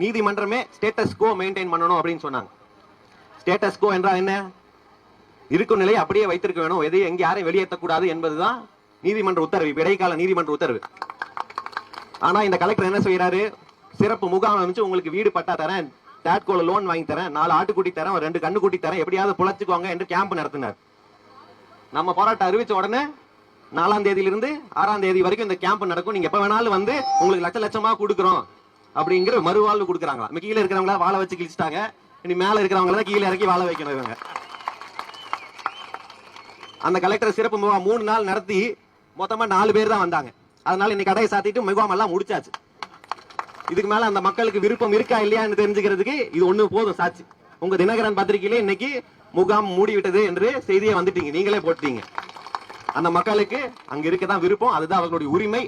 நீதிமன்றமே status quo maintain பண்ணணும் அப்படின்னு சொன்னாங்க. ஸ்டேட்டஸ் கோ என்றால் என்ன? இருக்கும் நிலையை அப்படியே வைத்திருக்க வேணும். எதையும் எங்கே யாரையும் வெளியேற்றக்கூடாது என்பதுதான் நீதிமன்ற உத்தரவு. இடைக்கால நீதிமன்ற உத்தரவு. ஆனால் இந்த கலெக்டர் என்ன செய்கிறாரு சிறப்பு முகாம் அமைச்சு உங்களுக்கு வீடு பட்டா தரேன். டேட்கோல லோன் வாங்கி தரேன். நாலு ஆட்டுக்குட்டி தரேன். ஒரு ரெண்டு கண்ணுக்குட்டி தரேன். எப்படியாவது புழைச்சிக்கோங்க என்று கேம்ப் நடத்தினார். நம்ம போராட்டம் அறிவிச்ச உடனே நாலாம் தேதியிலிருந்து ஆறாம் தேதி வரைக்கும் இந்த கேம்ப் நடக்கும். நீங்க எப்ப வேணாலும் வந்து உங்களுக்கு லட்ச லட்சமா கொடுக்குறோம். அப்படிங்கிற மறுவாழ்வு கொடுக்குறாங்களா? நம்ம கீழே இருக்கிறவங்கள வாழ வச்சு கிழிச்சிட்டாங்க. இனி மேல இருக்கிறவங்கள தான் கீழே இறக்கி வாழ வைக்கணும் இவங்க. அந்த கலெக்டர் சிறப்பு முகாம் மூணு நாள் நடத்தி மொத்தமா நாலு பேர் தான் வந்தாங்க. அதனால இன்னைக்கு கடையை சாத்திட்டு முகாம் எல்லாம் முடிச்சாச்சு. இதுக்கு மேல அந்த மக்களுக்கு விருப்பம் இருக்கா இல்லையான்னு தெரிஞ்சுக்கிறதுக்கு இது ஒண்ணு போதும் சாட்சி. உங்க தினகரன் பத்திரிகையில இன்னைக்கு முகாம் மூடிவிட்டது என்று செய்தியை வந்துட்டீங்க. நீங்களே போட்டீங்க. அந்த மக்களுக்கு அங்க இருக்கதான் விருப்பம். அதுதான் அவர்களுடைய உரிமை.